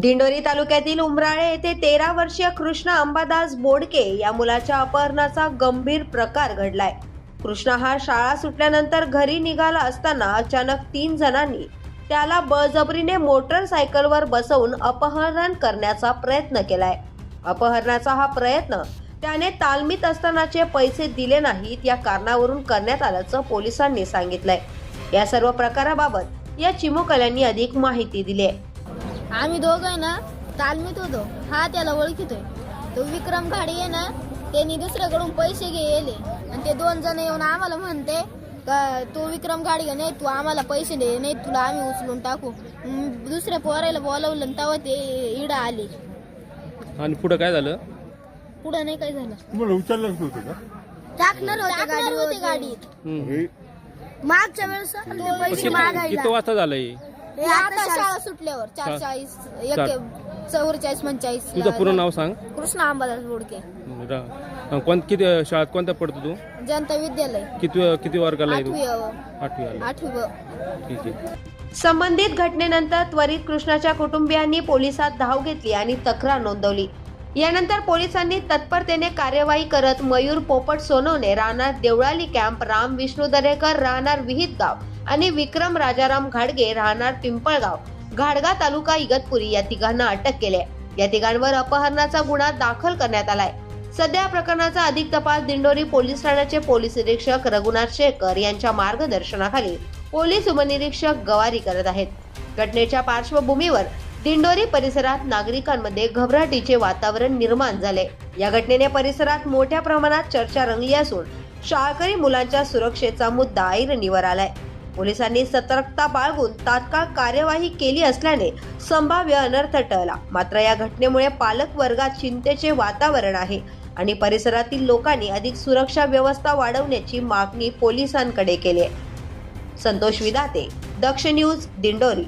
दिंडोरी तालुक्यातील उमराळे येथे तेरा वर्षीय कृष्णा अंबादास बोडके या मुलाच्या अपहरणाचा गंभीर प्रकार घडलाय. कृष्णा हा शाळा सुटल्यानंतर घरी निघाला असताना अचानक तीन जणांनी त्याला बळजबरीने मोटरसायकलवर बसवून अपहरण करण्याचा प्रयत्न केलाय. अपहरणाचा हा प्रयत्न त्याने तालमीत असतानाचे पैसे दिले नाहीत या कारणावरून करण्यात आल्याचं पोलिसांनी सांगितलंय. या सर्व प्रकाराबाबत या चिमुकल्यांनी अधिक माहिती दिली आहे आम्ही दोघं आहे ना तालमीत होतो. हा त्याला ओळखितोय. तो विक्रम घाडी आहे ना त्यांनी दुसऱ्याकडून पैसे गेले. आणि ते दोन जण येऊन आम्हाला म्हणते का तो विक्रम गाडी नाही तू आम्हाला पैसे दे नाही तुला आम्ही उचलून टाकू. दुसऱ्या पोरायला बोलवलं आणि तेव्हा ते इडा आले. आणि पुढं काय झालं? पुढं नाही काय झालं. तुम्हाला उचललंच नव्हतं का? टाकणार होते होते गाडीत. हम्म. हे? मागच्या वेळेस किती किती वाजता झालंय? आता शाळा सुटल्यावर. चार चार- चाळीस चार. एक चौवेचाळीस पंचेचाळीस तुझं पूर्ण नाव सांग. कृष्ण अंबादास बोडके. रा- अं, कोण किती शाळेत कोणत्या पडतो तू? जनता विद्यालय. किती किती वर्गाला आहे तू? आठवी अ, आठवी आला. आठवी ब. ठीक आहे. संबंधित घटनेनंतर त्वरित कृष्णाच्या कुटुंबियांनी पोलिसात धाव घेतली आणि तक्रार नोंदवली. यानंतर पोलिसांनी तत्परतेने कार्यवाही करत मयूर पोपट सोनवणे राहणार देवळाली कॅम्प राम विष्णू दरेकर राहणार विहित गाव. आणि विक्रम राजाराम घाडगे राहणार पिंपळगाव. घाडगा तालुका इगतपुरी या तिघांना अटक केली आहे. या तिघांवर अपहरणाचा गुन्हा दाखल करण्यात आलाय. सध्या प्रकरणाचा अधिक तपास दिंडोरी पोलीस ठाण्याचे पोलीस निरीक्षक रघुनाथ शेखर यांच्या मार्गदर्शनाखाली पोलीस उपनिरीक्षक गवारी करत आहेत. घटनेच्या पार्श्वभूमीवर दिंडोरी परिसरात नागरिकांमध्ये घबराटीचे वातावरण निर्माण झाले. या घटनेने परिसरात मोठ्या प्रमाणात चर्चा रंगली असून शाळकरी मुलांच्या सुरक्षेचा मुद्दा ऐरणीवर आलाय. पोलिसांनी सतर्कता बाळगून तात्काळ कार्यवाही केली असल्याने संभाव्य अनर्थ टळला. मात्र या घटनेमुळे पालक वर्गात चिंतेचे वातावरण आहे आणि परिसरातील लोकांनी अधिक सुरक्षा व्यवस्था वाढवण्याची मागणी पोलिसांकडे केली आहे. संतोष विदाते दक्ष न्यूज दिंडोरी.